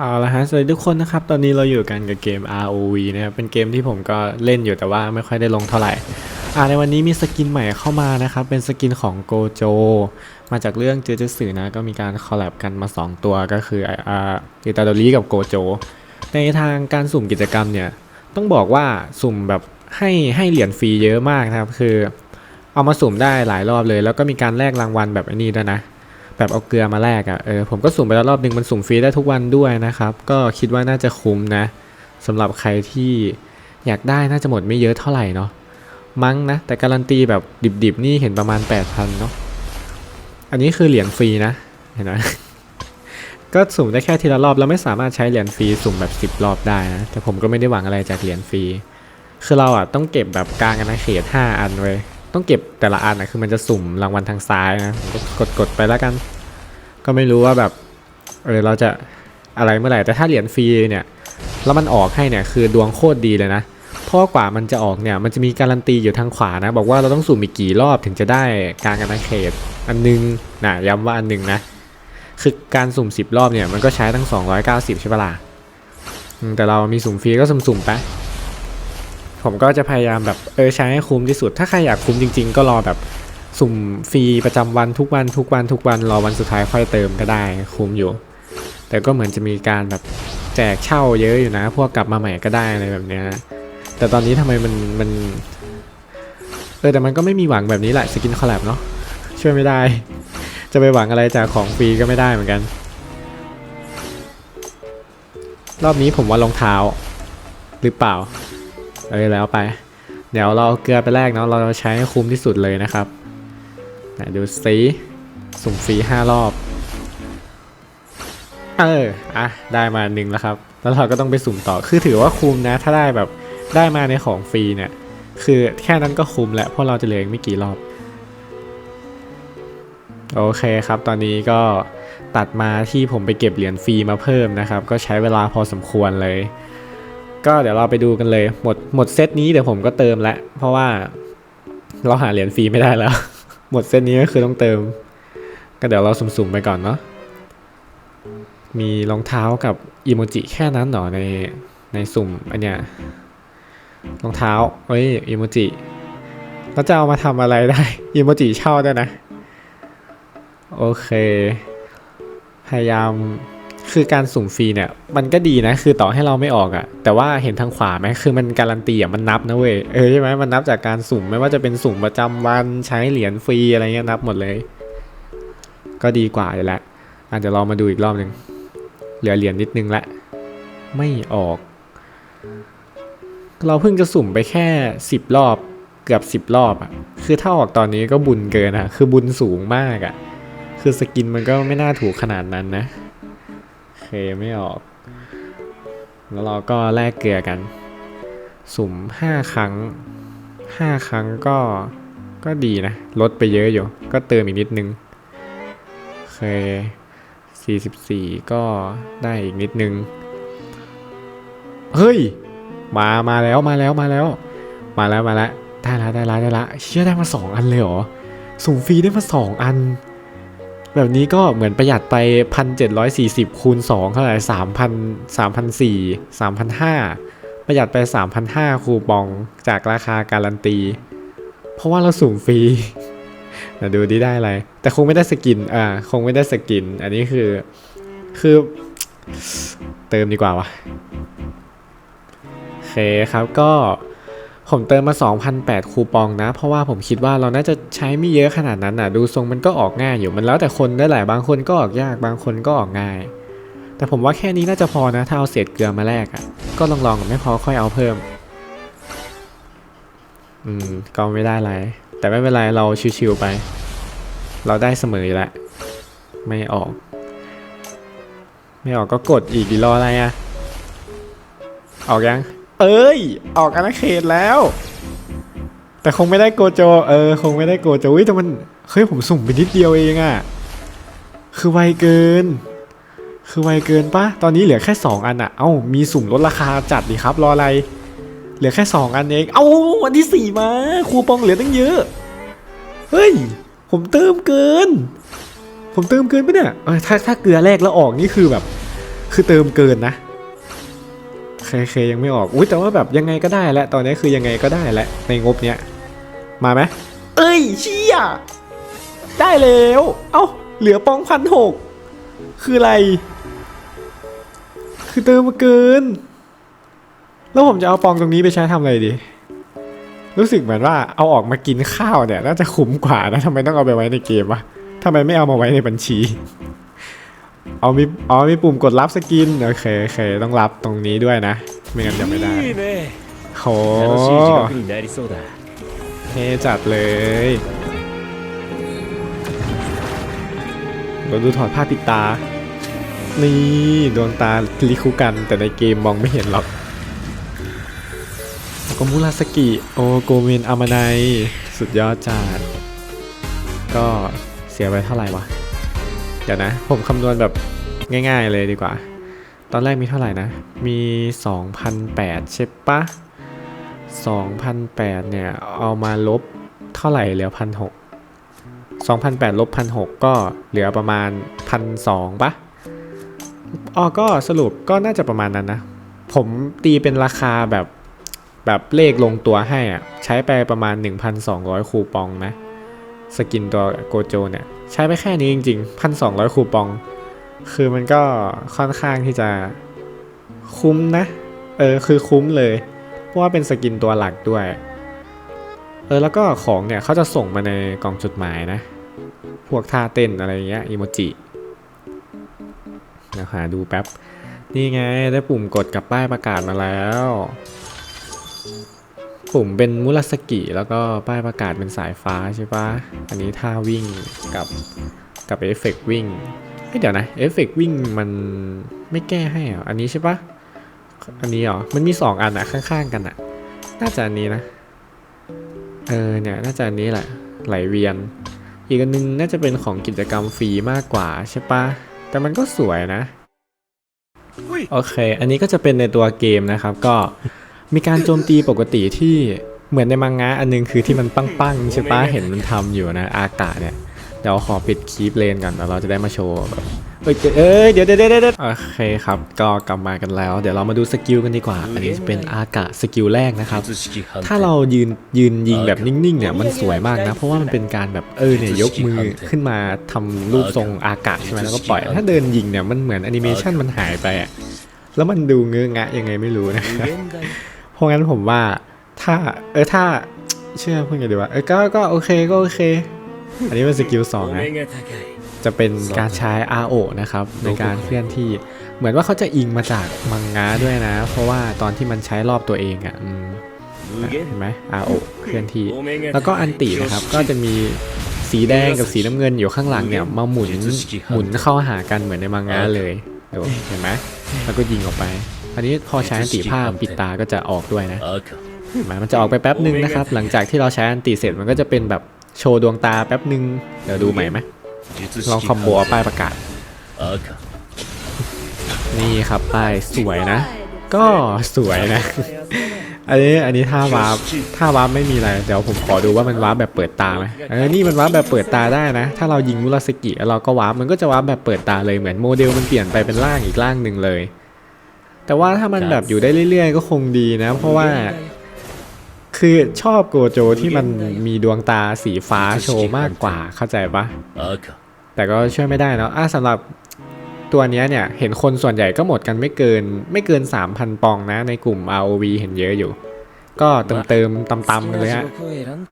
เอาละฮะสวัสดีทุกคนนะครับ ตอนนี้เราอยู่กันกับเกม ROV นะครับ เป็นเกมที่ผมก็เล่นอยู่แต่ว่าไม่ค่อยได้ลงเท่าไหร่ อ่าในวันนี้มีสกินใหม่เข้ามานะครับ เป็นสกินของโกโจ มาจากเรื่องเจอเจสือนะ ก็มีการคอลแลบกันมา 2 ตัวก็คืออ่าอิตาโดริกับโกโจ ในทางการสุ่มกิจกรรมเนี่ย ต้องบอกว่าสุ่มแบบให้ให้เหรียญฟรีเยอะมากนะครับ คือ เอามาสุ่มได้หลายรอบเลย แล้วก็มีการแลกรางวัลแบบนี้ด้วยนะ แบบเอาเกลือมาแลกอะ่ะเออผมก็สุ่มไปแล้วรอบหนึ่งมันสุ่มฟรีได้ทุกวันด้วยนะครับ ก็คิดว่าน่าจะคุ้มนะสำหรับใครที่อยากได้น่าจะหมดไม่เยอะเท่าไหร่เนาะมั้งนะ แต่การันตีแบบดิบๆนี่เห็นประมาณ 8,000เนาะอันนี้คือเหรียญฟรีนะเห็นไหมก็สุ่มได้แค่ทีละรอบแล้วไม่สามารถใช้เหรียญฟรีสุ่มแบบ 10 รอบได้นะแต่ผมก็ไม่ได้หวังอะไรจากเหรียญฟรีคือเราอะต้องเก็บแบบกลางอาณาเขต5อันไว้ย ต้องเก็บแต่ละอันนะคือมันจะสุ่มรางวัลทางซ้ายนะก็กดกดไปแล้วกัน ก็ไม่รู้ว่าแบบเออเราจะอะไรเมื่อไหร่แต่ถ้าเหรียญฟรีเนี่ยแล้วมันออกให้เนี่ยคือดวงโคตรดีเลยนะเพราะกว่ามันจะออกเนี่ยมันจะมีการันตีอยู่ทางขวานะ บอกว่าเราต้องสุ่มอีกกี่รอบถึงจะได้กางอาณาเขตอันนึงนะย้ำว่าอันนึงนะคือการสุ่ม 10 รอบเนี่ยมันก็ใช้ตั้ง 290 ใช่ปะล่ะแต่เรามีสุ่มฟรีก็สุ่มๆไป ผมก็จะพยายามแบบเออใช้ให้คุ้มที่สุด ถ้าใครอยากคุ้มจริง ๆ ก็รอแบบสุ่มฟรีประจำวันทุกวันทุกวันทุกวันรอวันสุดท้ายค่อยเติมก็ได้คุ้มอยู่ แต่ก็เหมือนจะมีการแบบแจกเช่าเยอะอยู่นะ พวกกลับมาใหม่ก็ได้อะไรแบบเนี้ยแต่ตอนนี้ทำไมมันมันเออแต่มันก็ไม่มีหวังแบบนี้แหละสกินคอลแลบเนาะช่วยไม่ได้ จะไปหวังอะไรจากของฟรีก็ไม่ได้เหมือนกัน รอบนี้ผมว่ารองเท้า หรือเปล่า เอ้ยแล้วไป เดี๋ยวเราเอาเกลือไปแลกเนาะเราใช้ให้คุ้มที่สุดเลยนะครับดูซิสุ่มฟรีห้ารอบ เอออะได้มาหนึ่งแล้วครับ แล้วเราก็ต้องไปสุ่มต่อคือถือว่าคุ้มนะ ถ้าได้แบบได้มาในของฟรีเนี่ย คือแค่นั้นก็คุ้มแหละเพราะเราจะเหลืออีกไม่กี่รอบโอเคครับ ตอนนี้ก็ตัดมาที่ผมไปเก็บเหรียญฟรีมาเพิ่มนะครับ ก็ใช้เวลาพอสมควรเลย ก็เดี๋ยวเราไปดูกันเลย หมดหมดเซตนี้เดี๋ยวผมก็เติมล้วเพราะว่าเราหาเหรียญฟรีไม่ได้แล้ว หมดเซตนี้ก็คือต้องเติม ก็เดี๋ยวเราสุ่มๆไปก่อนเนาะมีรองเท้ากับอีโมจิแค่นั้นเหรอในในสุ่มอันเนี้ยรองเท้าเฮ้ยอีโมจิเราจะเอามาทำอะไรได้อีโมจิเช่าได้นะ โอเค พยายาม คือการสุ่มฟรีเนี่ยมันก็ดีนะ คือต่อให้เราไม่ออกอะแต่ว่าเห็นทางขวาไหมคือมันการันตีอะมันนับนะเว้ยเออใช่ไหมมันนับจากการสุ่มไม่ว่าจะเป็นสุ่มประจำวันใช้เหรียญฟรีอะไรเงี้ยนับหมดเลย ก็ดีกว่าอยู่แล้วอาจจะลองมาดูอีกรอบหนึ่งเหลือเหรียญนิดนึงละ ไม่ออก เราเพิ่งจะสุ่มไปแค่สิบรอบเกือบสิบรอบอะคือถ้าออกตอนนี้ก็บุญเกินอะคือบุญสูงมากอะคือสกินมันก็ไม่น่าถูกขนาดนั้นนะ เคไม่ออก แล้วเราก็แลกเกลือกัน สุ่มห้าครั้งห้าครั้งก็ก็ดีนะ ลดไปเยอะอยู่ ก็เติมอีกนิดนึงเคสี่สิบสี่ก็ได้อีกนิดนึง เฮ้ย มามาแล้วมาแล้วมาแล้ว มาแล้วมาแล้วได้ละได้ละได้ละเชื่อได้มาสองอันเลยเหรอ สุ่มฟรีได้มาสองอัน แบบนี้ก็เหมือนประหยัดไปพันเจ็ดร้อยสี่สิบคูณสองเท่าไหร่สามพันสามพันสี่สามพันห้าประหยัดไปสามพันห้าคูปองจากราคาการันตี เพราะว่าเราสุ่มฟรีนะดูดีได้อะไร แต่คงไม่ได้สกิน อ่า คงไม่ได้สกิน อันนี้คือ คือ เติมดีกว่าวะโอเคครับก็ ผมเติมมา 2,008 คูปองนะ เพราะว่าผมคิดว่าเราน่าจะใช้ไม่เยอะขนาดนั้นน่ะดูทรงมันก็ออกง่ายอยู่มันแล้วแต่คนได้แหละบางคนก็ออกยากบางคนก็ออกง่าย แต่ผมว่าแค่นี้น่าจะพอนะ ถ้าเอาเศษเกลือมาแลกอะ่ะ ก็ลองๆกันไม่พอค่อยเอาเพิ่ม อืม ก็ไม่ได้ไร แต่ไม่เป็นไรเราชิวๆไป เราได้เสมออยู่แล้วไม่ออก ไม่ออกก็กดอีกดีรออะไรอะ่ะ ออกยัง เอ้ย ออกอาณาเขตแล้ว แต่คงไม่ได้โกโจ เออ คงไม่ได้โกโจวิแต่มันเฮ้ยผมสุ่มไปนิดเดียวเองอะคือไวเกิน คือไวเกินปะตอนนี้เหลือแค่ 2 อันอะเอ้า มีสุ่มลดราคาจัดดีครับ รออะไร เหลือแค่ 2 อันเอง เอ้า วันที่ 4 มา คูปองเหลือตั้งเยอะ เฮ้ย ผมเติมเกิน ผมเติมเกินปะเนี่ยถ้าถ้าเกลือแรกแล้วออกนี่คือแบบ คือเติมเกินนะ เคเคยังไม่ออกอุ้ยแต่ว่าแบบยังไงก็ได้แหละตอนนี้คือยังไงก็ได้แหละ ในงบเนี้ยมาไหมเอ้ยเชี่ยได้แล้ว เอ้าเหลือปองพันหกคืออะไร คือเติมมาเกิน แล้วผมจะเอาปองตรงนี้ไปใช้ทำอะไรดี รู้สึกเหมือนว่าเอาออกมากินข้าวเนี่ยน่าจะคุ้มกว่านะทำไมต้องเอาไปไว้ในเกมวะทำไมไม่เอามาไว้ในบัญชี เอามีอ๋อมีปุ่มกดรับสกินโอเคโอเคต้องรับตรงนี้ด้วยนะ ไม่งั้นจะไม่ได้ いいね โห 楽しい時間になりそうだ เท่จัดเลยเราดูถอดผ้าปิดตา นี่ดวงตาลิคุกัน แต่ในเกมมองไม่เห็นหรอกแล้วก็มุราสกิ โอโกเมนอามานายสุดยอดจัดก็เสียไปเท่าไหร่วะ เดี๋ยวนะ ผมคำนวณแบบง่าย ๆเลยดีกว่า ตอนแรกมีเท่าไหร่นะ มี 2,008 ใช่ปะ2,008 เนี่ย เอามาลบเท่าไหร่เหลือ1,600 2,008ลบ1,600ก็เหลือประมาณ1,200ปะอ๋อก็สรุปก็น่าจะประมาณนั้นนะ ผมตีเป็นราคาแบบแบบเลขลงตัวให้อะ ใช้ไปประมาณ 1,200 คูปองนะ สกินตัวโกโจเนี่ย ใช้ไปแค่นี้จริงๆ1,200คูปอง คือมันก็ค่อนข้างที่จะคุ้มนะ เออคือคุ้มเลย เพราะว่าเป็นสกินตัวหลักด้วย เออแล้วก็ของเนี่ยเขาจะส่งมาในกล่องจดหมายนะ พวกท่าเต้นอะไรเงี้ยอีโมจิเดี๋ยวหาดูแป๊บ นี่ไงได้ปุ่มกดกับป้ายประกาศมาแล้ว ปุ่มเป็นมุราสกิแล้วก็ป้ายประกาศเป็นสายฟ้าใช่ปะอันนี้ท่าวิ่งกับกับเอฟเฟกต์วิ่งเฮ้ยเดี๋ยวนะเอฟเฟกต์วิ่งมันไม่แก้ให้เหรออันนี้ใช่ปะอันนี้เหรอมันมีสองอันอะข้างๆกันอะน่าจะอันนี้นะ เออเนี่ยน่าจะอันนี้แหละไหลเวียน อีกอันนึงน่าจะเป็นของกิจกรรมฟรีมากกว่าใช่ปะแต่มันก็สวยนะ โอเค อันนี้ก็จะเป็นในตัวเกมนะครับก็ มีการโจมตีปกติที่เหมือนในมังงะอันนึงคือที่มันปังๆใช่ปะเห็นมันทำอยู่นะ อากาศเนี่ยเดี๋ยวขอปิดคลิปเลนก่อนแล้วเราจะได้มาโชว์แบบเอ้ยเดี๋ยวเดี๋ยวเดี๋ยวโอเคครับ ก็กลับมากันแล้ว เดี๋ยวเรามาดูสกิลกันดีกว่า อันนี้จะเป็นอากาศสกิลแรกนะครับ ถ้าเรายืนยืนยิงแบบนิ่งๆเนี่ยมันสวยมากนะ เพราะว่ามันเป็นการแบบเออเนี่ยยกมือขึ้นมาทำรูปทรงอากาศใช่ไหมแล้วก็ปล่อย ถ้าเดินยิงเนี่ยมันเหมือนแอนิเมชันมันหายไปอะแล้วมันดูเงื้องะยังไงไม่รู้นะ เพราะงั้นผมว่าถ้าเออถ้าเชื่อพูดไงดีว่าเออก็ก็โอเคก็โอเค อันนี้เป็นสกิลสองนะจะเป็นการใช้ RO นะครับในการเคลื่อนที่เหมือนว่าเขาจะอิงมาจากมังงะด้วยนะ เพราะว่าตอนที่มันใช้รอบตัวเองอะเห็นไหม RO เคลื่อนที่ แล้วก็อันตีนะครับก็จะมีสีแดงกับสีน้ำเงินอยู่ข้างหลังเนี่ยมาหมุนหมุนเข้าหากันเหมือนในมังงะเลยเห็นไหม แล้วก็ยิงออกไป อันนี้พอใช้อันติภาพปิดตาก็จะออกด้วยนะมันจะออกไปแป๊บหนึ่งนะครับ หลังจากที่เราใช้อันติเสร็จมันก็จะเป็นแบบโชว์ดวงตาแป๊บหนึ่งเดี๋ยวดูใหม่ไหมลองคอมโบเอาป้ายประกาศ นี่ครับป้ายสวยนะ ก็สวยนะ อันนี้อันนี้ท่าวาร์ปท่าวาร์ปไม่มีอะไรเดี๋ยวผมขอดูว่ามันวาร์ปแบบเปิดตาไหมเออนี่มันวาร์ปแบบเปิดตาได้นะ ถ้าเรายิงมุราสกิแล้วเราก็วาร์ปมันก็จะวาร์ปแบบเปิดตาเลยเหมือนโมเดลมันเปลี่ยนไปเป็นร่างอีกร่างหนึ่งเลย แต่ว่าถ้ามันแบบอยู่ได้เรื่อย ๆ ก็คงดีนะ เพราะว่า คือชอบโกโจที่มันมีดวงตาสีฟ้าโชว์มากกว่าเข้าใจปะ赤แต่ก็ช่วยไม่ได้เนาะอะสำหรับ ตัวนี้เนี่ย เห็นคนส่วนใหญ่ก็หมดกันไม่เกิน ไม่เกิน 3,000 ปองนะในกลุ่ม ROV เห็นเยอะอยู่ ก็เติมเติมตำตำกันเลยฮะ